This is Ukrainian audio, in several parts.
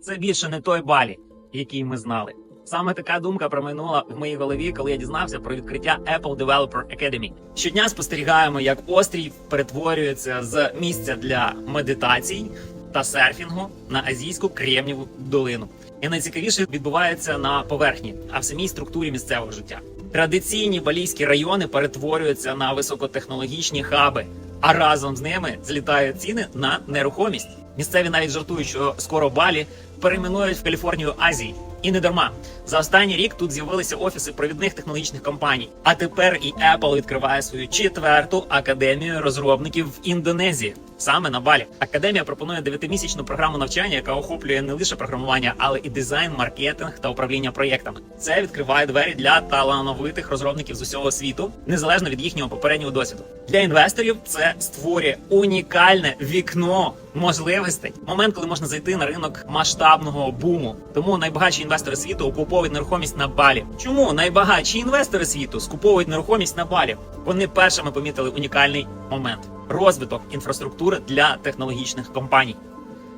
це більше не той балі, який ми знали. Саме така думка промайнула в моїй голові, коли я дізнався про відкриття Apple Developer Academy. Щодня спостерігаємо, як острів перетворюється з місця для медитацій та серфінгу на азійську кремніву долину. І найцікавіше відбувається на поверхні, а в самій структурі місцевого життя. Традиційні балійські райони перетворюються на високотехнологічні хаби, а разом з ними злітають ціни на нерухомість. Місцеві навіть жартують, що скоро Балі перейменують в Каліфорнію Азії. І не дарма. За останній рік тут з'явилися офіси провідних технологічних компаній. А тепер і Apple відкриває свою четверту академію розробників в Індонезії, саме на Балі. Академія пропонує дев'ятимісячну програму навчання, яка охоплює не лише програмування, але і дизайн, маркетинг та управління проєктами. Це відкриває двері для талановитих розробників з усього світу, незалежно від їхнього попереднього досвіду. Для інвесторів це створює унікальне вікно можливостей. Момент, коли можна зайти на ринок масштабного буму. Тому найбагатші інвестори світу окуповують нерухомість на балі. Чому найбагатші інвестори світу скуповують нерухомість на балі? Вони першими помітили унікальний момент розвиток інфраструктури для технологічних компаній.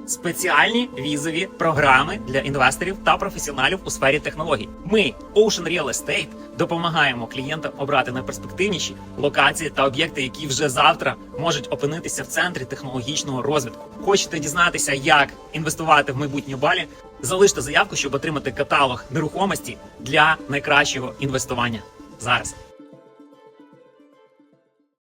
Спеціальні візові програми для інвесторів та професіоналів у сфері технологій. Ми, Ocean Real Estate, допомагаємо клієнтам обрати найперспективніші локації та об'єкти, які вже завтра можуть опинитися в центрі технологічного розвитку. Хочете дізнатися, як інвестувати в майбутнє балі? Залиште заявку, щоб отримати каталог нерухомості для найкращого інвестування зараз.